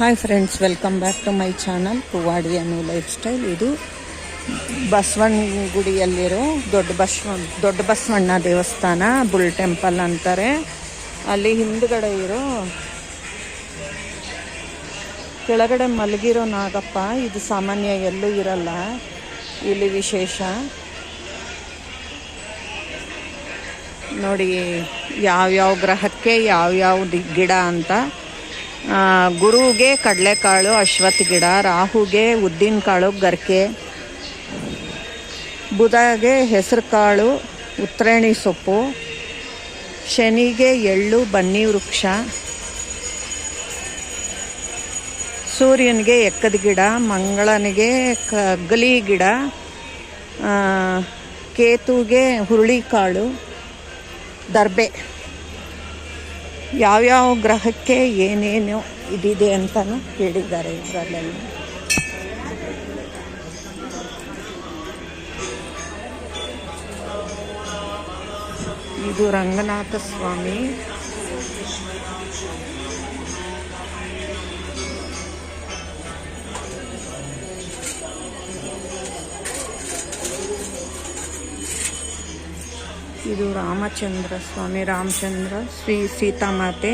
Hi friends welcome back to my channel ಪುವಾಡಿ ಅನ್ನೋ life style ಇದು ಬಸವಣ್ಣ ಗುಡಿಯಲ್ಲಿರೋ ದೊಡ್ಡ ಬಸವ, ದೊಡ್ಡ ಬಸವಣ್ಣ ದೇವಸ್ಥಾನ, ಬುಲ್ ಟೆಂಪಲ್ ಅಂತಾರೆ. ಅಲ್ಲಿ ಹಿಂದ್ಗಡೆ ಇರೋ ಕೆಳಗಡೆ ಮಲಗಿರೋ ನಾಗಪ್ಪ, ಇದು ಸಾಮಾನ್ಯ ಎಲ್ಲೂ ಇರಲ್ಲ. ಇಲ್ಲಿ ವಿಶೇಷ. ನೋಡಿ, ಯಾವ್ಯಾವ ಗ್ರಹಕ್ಕೆ ಯಾವ್ಯಾವ ಗಿಡ ಅಂತ. ಗುರುಗೆ ಕಡಲೆಕಾಳು ಅಶ್ವತ್ಥ ಗಿಡ, ರಾಹುಗೆ ಉದ್ದಿನ ಕಾಳು ಗರ್ಕೆ, ಬುಧಗೆ ಹೆಸರು ಕಾಳು ಉತ್ತರೇಣಿ ಸೊಪ್ಪು, ಶನಿಗೆ ಎಳ್ಳು, ಬನ್ನಿ ವೃಕ್ಷ, ಸೂರ್ಯನಿಗೆ ಎಕ್ಕದ ಗಿಡ, ಮಂಗಳನಿಗೆ ಕಗ್ಗಲಿ ಗಿಡ ಕೇತುಗೆ ಹುರುಳಿಕಾಳು, ದರ್ಬೆ. ಯಾವ್ಯಾವ ಗ್ರಹಕ್ಕೆ ಏನೇನು ಇದಿದೆ ಅಂತಲೂ ಹೇಳಿದ್ದಾರೆ ಇದರಲ್ಲೆಲ್ಲ. ಇದು ರಂಗನಾಥ ಸ್ವಾಮಿ. ಇದು ರಾಮಚಂದ್ರ, ಸ್ವಾಮಿ ರಾಮಚಂದ್ರ, ಶ್ರೀ ಸೀತಾಮಾತೆ,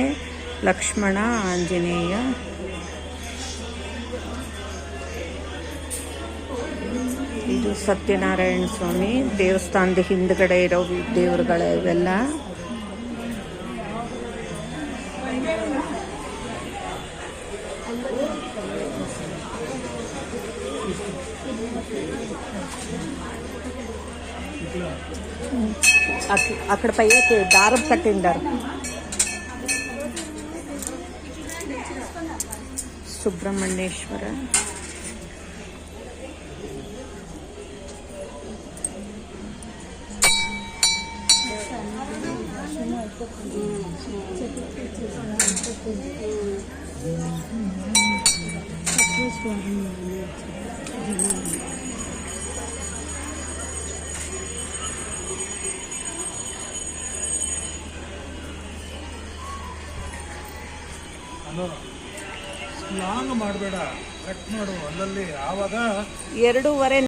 ಲಕ್ಷ್ಮಣ, ಆಂಜನೇಯ. ಇದು ಸತ್ಯನಾರಾಯಣ ಸ್ವಾಮಿ, ದೇವಸ್ಥಾನದ ಹಿಂದ್ಗಡೆ ಇರೋ ದೇವರುಗಳ ಇವೆಲ್ಲ. అక్కడ పైకి దారం కట్టిండారు సుబ్రహ్మణ్యేశ్వర ಲಾಂಗ್ ಮಾಡಬೇಡ ಕಟ್ ಮಾಡು ಅಲ್ಲಲ್ಲಿ ಆವಾಗ ಎರಡೂವರೆ